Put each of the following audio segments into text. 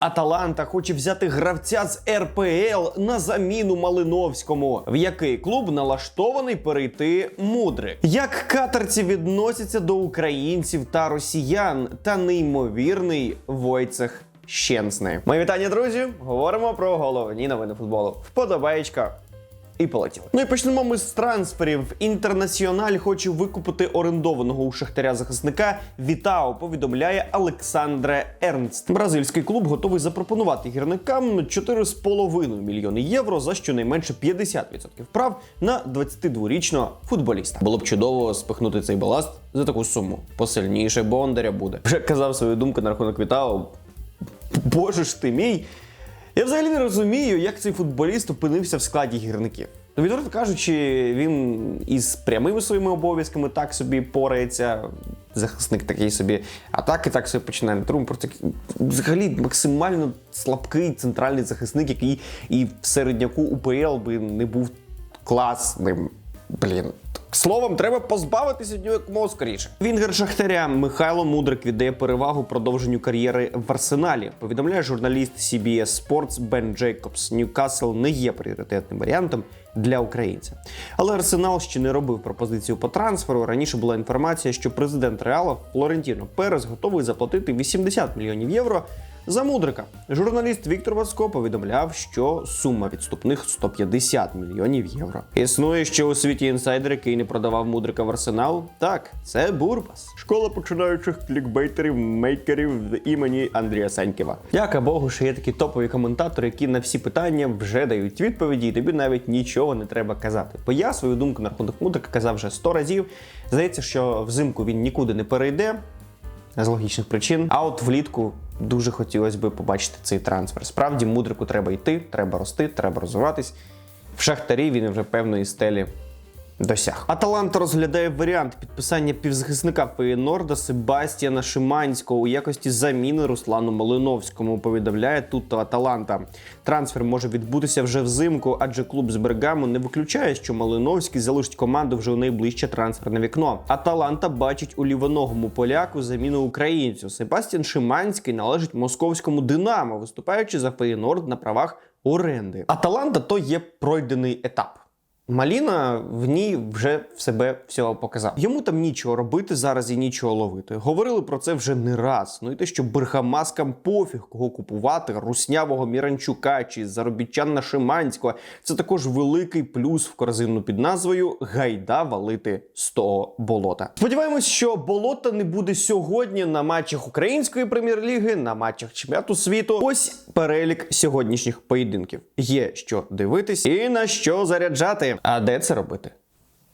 Аталанта хоче взяти гравця з РПЛ на заміну Малиновському, в який клуб налаштований перейти мудрик. Як катарці відносяться до українців та росіян, та неймовірний Войцех Щенсний. Мої вітання, друзі! Говоримо про головні новини футболу. Вподобаєчка. І полетіли. Ну і почнемо ми з трансферів. Інтернаціональ хоче викупити орендованого у шахтаря захисника. Вітао повідомляє Олександре Ернст. Бразильський клуб готовий запропонувати гірникам 4,5 мільйони євро за щонайменше 50% прав на 22-річного футболіста. Було б чудово спихнути цей баласт за таку суму. Посильніше Бондаря буде. Вже казав свою думку на рахунок Вітао. Боже ж ти мій. Я взагалі не розумію, як цей футболіст опинився в складі гірників. Ну, відверто кажучи, він із прямими своїми обов'язками так собі порається. Захисник такий собі, атаки так собі починає. Тому просто взагалі максимально слабкий центральний захисник, який і в середняку УПЛ би не був класним. Блін. Словом, треба позбавитися від нього якомога скоріше. Вінгер Шахтаря Михайло Мудрик віддає перевагу продовженню кар'єри в Арсеналі. Повідомляє журналіст CBS Sports Бен Джейкобс. Ньюкасл не є пріоритетним варіантом для українця. Але Арсенал ще не робив пропозицію по трансферу. Раніше була інформація, що президент Реала Флорентіно Перес готовий заплатити 80 мільйонів євро. За мудрика журналіст Віктор Васко повідомляв, що сума відступних 150 мільйонів євро. Існує ще у світі інсайдер, який не продавав мудрика в арсенал. Так, це Бурбас, школа починаючих клікбейтерів, мейкерів імені Андрія Санькєва. Дяка Богу, що є такі топові коментатори, які на всі питання вже дають відповіді, і тобі навіть нічого не треба казати. Бо я свою думку на рахунок мудрика казав вже 100 разів. Здається, що взимку він нікуди не перейде з логічних причин. А от влітку дуже хотілося б побачити цей трансфер. Справді, мудрику треба йти, треба рости, треба розвиватись. В шахтарі він вже певної стелі досяг. Аталанта розглядає варіант підписання півзахисника Феєнорда Себастьяна Шиманського у якості заміни Руслану Малиновському. Повідомляє тут Аталанта. Трансфер може відбутися вже взимку, адже клуб з Бергамо не виключає, що Малиновський залишить команду вже у найближче трансферне вікно. Аталанта бачить у лівоногому поляку заміну українцю. Себастьян Шиманський належить московському Динамо, виступаючи за Феєнорд на правах оренди. Аталанта то є пройдений етап. Маліна в ній вже в себе всього показав. Йому там нічого робити зараз і нічого ловити. Говорили про це вже не раз. Ну і те, що Берхамаскам пофіг кого купувати, руснявого Міранчука чи заробітчана Шиманського. Це також великий плюс в корзину під назвою Гайда валити з того болота. Сподіваємось, що болота не буде сьогодні на матчах української прем'єр-ліги, на матчах чемпіонату світу. Ось перелік сьогоднішніх поєдинків. Є що дивитись і на що заряджати. А де це робити?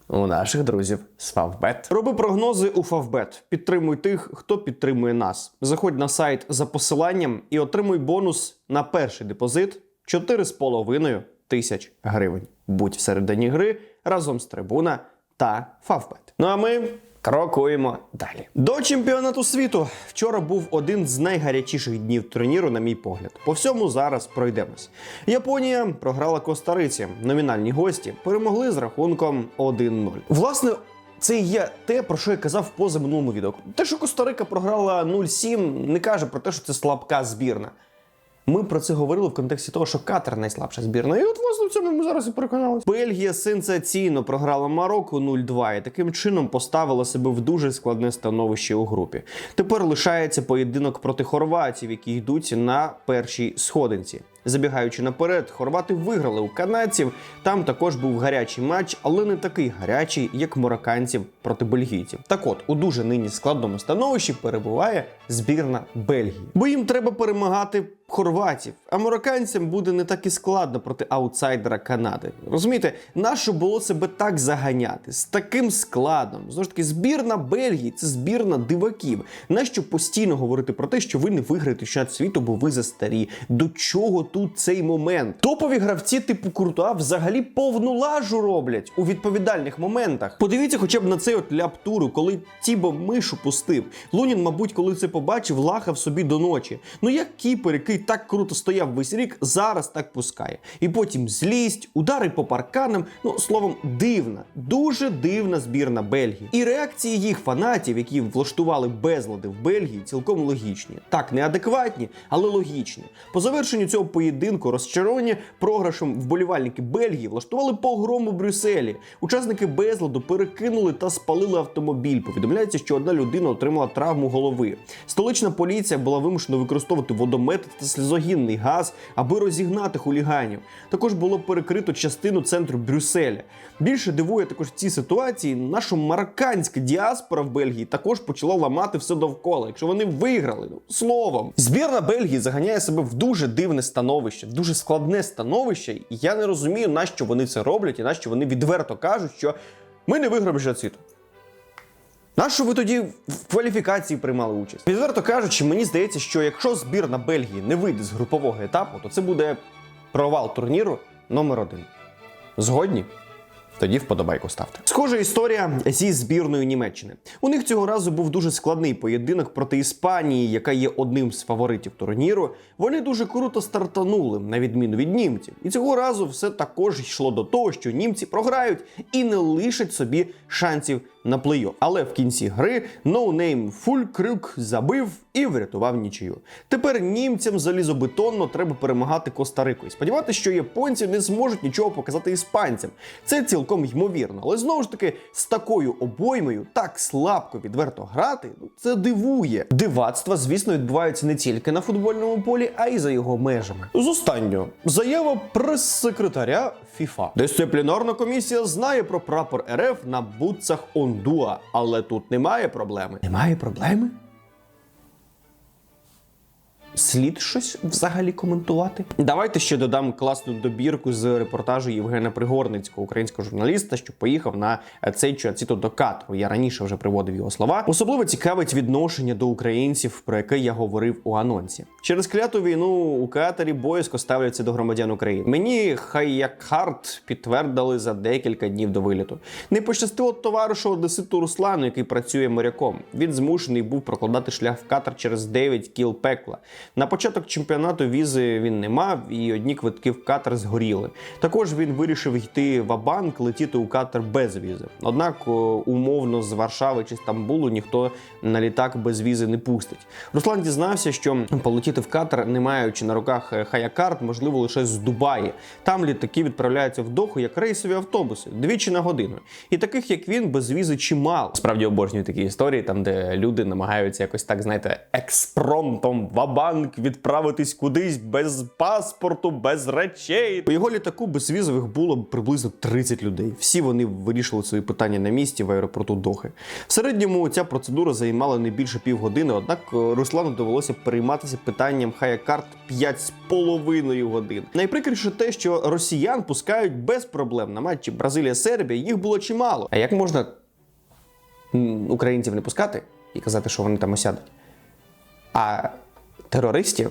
У наших друзів з Фавбет. Роби прогнози у Фавбет. Підтримуй тих, хто підтримує нас. Заходь на сайт за посиланням і отримуй бонус на перший депозит 4,5 тисяч гривень. Будь всередині гри разом з трибуна та Фавбет. Ну а ми крокуємо далі. До чемпіонату світу вчора був один з найгарячіших днів турніру, на мій погляд. По всьому зараз пройдемось. Японія програла Коста-Риці. Номінальні гості перемогли з рахунком 1-0. Власне. Це є те, про що я казав в позаминулому відео. Те, що Коста-Рика програла 0-7, не каже про те, що це слабка збірна. Ми про це говорили в контексті того, що Катар найслабша збірна. І от власне в цьому ми зараз і переконалися. Бельгія сенсаційно програла Марокко 0-2 і таким чином поставила себе в дуже складне становище у групі. Тепер лишається поєдинок проти хорватів, які йдуть на першій сходинці. Забігаючи наперед, хорвати виграли у канадців. Там також був гарячий матч, але не такий гарячий, як марокканців проти бельгійців. Так от, у дуже нині складному становищі перебуває збірна Бельгії, бо їм треба перемагати хорватів. А марокканцям буде не так і складно проти аутсайдера Канади. Розумієте, нащо було себе так заганяти з таким складом? Знову ж таки, збірна Бельгії це збірна диваків. Нащо постійно говорити про те, що ви не виграєте чемпіонат світу, бо ви застарі? До чого тут цей момент? Топові гравці типу Куртуа взагалі повну лажу роблять у відповідальних моментах. Подивіться, хоча б на цей от ляптуру, коли Тібо мишу пустив. Лунін, мабуть, коли це побачив, лахав собі до ночі. Ну як кіпер, який так круто стояв весь рік, зараз так пускає. І потім злість, удари по парканам. Ну словом, дивна, дуже дивна збірна Бельгії. І реакції їх фанатів, які влаштували безлади в Бельгії, цілком логічні. Так, неадекватні, але логічні. По завершенню цього поєдинку розчаровані програшем вболівальники Бельгії влаштували погром у Брюсселі. Учасники безладу перекинули та спалили автомобіль. Повідомляється, що одна людина отримала травму голови. Столична поліція була вимушена використовувати водомет та сльозогінний газ, аби розігнати хуліганів. Також було перекрито частину центру Брюсселя. Більше дивує також в цій ситуації, наша марокканська діаспора в Бельгії також почала ламати все довкола. Якщо вони виграли, ну словом, збірна Бельгії заганяє себе в дуже дивне становище, в дуже складне становище. І я не розумію, на що вони це роблять, і на що вони відверто кажуть, що ми не виграємо світу. Нащо ви тоді в кваліфікації приймали участь? Відверто кажучи, мені здається, що якщо збірна Бельгії не вийде з групового етапу, то це буде провал турніру номер один. Згодні? Тоді вподобайку ставте. Схожа історія зі збірною Німеччини. У них цього разу був дуже складний поєдинок проти Іспанії, яка є одним з фаворитів турніру. Вони дуже круто стартанули, на відміну від німців. І цього разу все також йшло до того, що німці програють і не лишать собі шансів на плей-офф. Але в кінці гри ноунейм Фулькрюк забив і врятував нічию. Тепер німцям залізобетонно треба перемагати Коста-Рику. І сподіватися, що японці не зможуть нічого показати іспанцям. Це цілком ймовірно. Але знову ж таки, з такою обоймою так слабко відверто грати, ну це дивує. Дивацтва, звісно, відбуваються не тільки на футбольному полі, а й за його межами. З останнього заява прес-секретаря ФІФА. Дисциплінарна комісія знає про прапор РФ на бутсах Ондуа, але тут немає проблеми. Немає проблеми? Слід щось взагалі коментувати. Давайте ще додам класну добірку з репортажу Євгена Пригорницького, українського журналіста, що поїхав на цей чуаціту до Катру. Я раніше вже приводив його слова. Особливо цікавить відношення до українців, про яке я говорив у анонсі. Через кляту війну у Катарі боязко ставляться до громадян України. Мені хай як хард підтвердили за декілька днів до виліту. Не пощастило товаришу Одеситу Руслану, який працює моряком. Він змушений був прокладати шлях в Катар через 9 кіл пекла. На початок чемпіонату візи він не мав, і одні квитки в Катар згоріли. Також він вирішив йти в Абанк, летіти у Катар без візи. Однак, умовно, з Варшави чи Стамбулу ніхто на літак без візи не пустить. Руслан дізнався, що полетіти в Катар, не маючи на руках е, хаякарт, можливо лише з Дубаї. Там літаки відправляються в Доху як рейсові автобуси двічі на годину. І таких, як він, без візи чимало. Справді обожнюю такі історії, там де люди намагаються якось так, знаєте, експромтом в Абанк відправитись кудись без паспорту, без речей. У його літаку безвізових було приблизно 30 людей. Всі вони вирішили свої питання на місці в аеропорту Дохи. В середньому ця процедура займала не більше півгодини, однак е, Руслану довелося перейматися питанням хаякарт 5,5 годин. Найприкріше те, що росіян пускають без проблем на матчі Бразилія-Сербія. Їх було чимало. А як можна українців не пускати і казати, що вони там осядуть? А терористів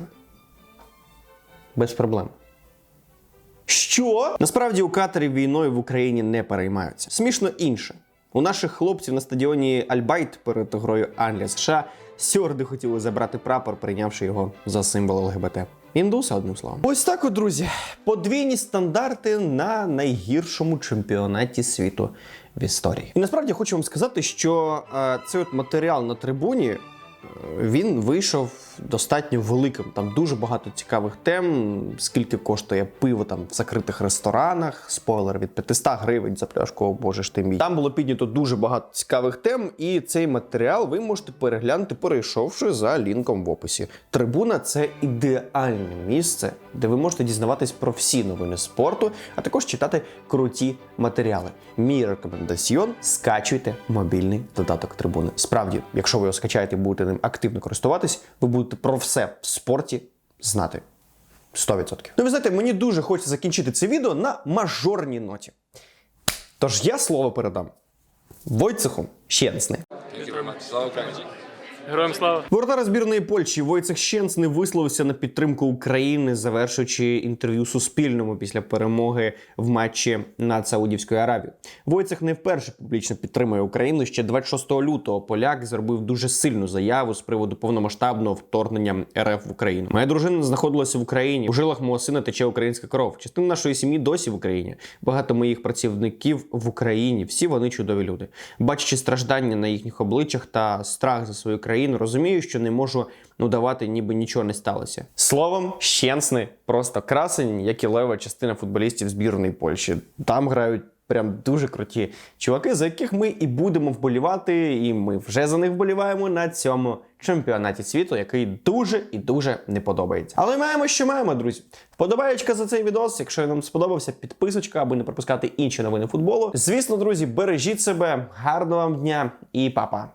без проблем. Що? Насправді у Катарі війною в Україні не переймаються. Смішно інше. У наших хлопців на стадіоні Альбайт перед грою Англія США сьорди хотіли забрати прапор, прийнявши його за символ ЛГБТ. Індуси, одним словом. Ось так, от, друзі. Подвійні стандарти на найгіршому чемпіонаті світу в історії. І насправді хочу вам сказати, що е, цей от матеріал на трибуні е, він вийшов достатньо великим. Там дуже багато цікавих тем. Скільки коштує пиво там в закритих ресторанах, спойлер від 500 гривень за пляшку, о боже ж ти мій. Там було піднято дуже багато цікавих тем, і цей матеріал ви можете переглянути, перейшовши за лінком в описі. Трибуна це ідеальне місце, де ви можете дізнаватись про всі новини спорту, а також читати круті матеріали. Мій рекомендаціон скачуйте мобільний додаток трибуни. Справді, якщо ви його скачаєте будете ним активно користуватись, ви будете про все в спорті знати. 100%. Ну, ви знаєте, мені дуже хочеться закінчити це відео на мажорній ноті. Тож я слово передам Войцеху Щенсне. Слава Україні! Героям слава! Воротар збірної Польщі Войцех Щенц не висловився на підтримку України, завершуючи інтерв'ю Суспільному після перемоги в матчі над Саудівською Аравією. Войцех не вперше публічно підтримує Україну. Ще 26 лютого поляк зробив дуже сильну заяву з приводу повномасштабного вторгнення РФ в Україну. Моя дружина знаходилася в Україні. У жилах мого сина тече українська кров. Частина нашої сім'ї досі в Україні. Багато моїх працівників в Україні. Всі вони чудові люди. Бачачи страждання на їхніх обличчях та страх за свою країну, розумію, що не можу удавати, ніби нічого не сталося. Словом, щенсний, просто красень, як і лева частина футболістів збірної Польщі. Там грають. Прям дуже круті чуваки, за яких ми і будемо вболівати, і ми вже за них вболіваємо на цьому чемпіонаті світу, який дуже і дуже не подобається. Але маємо, що маємо, друзі. Вподобаєчка за цей відос. Якщо вам сподобався, підписочка, аби не пропускати інші новини футболу. Звісно, друзі, бережіть себе, гарного вам дня і па-па.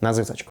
На зв'язочку.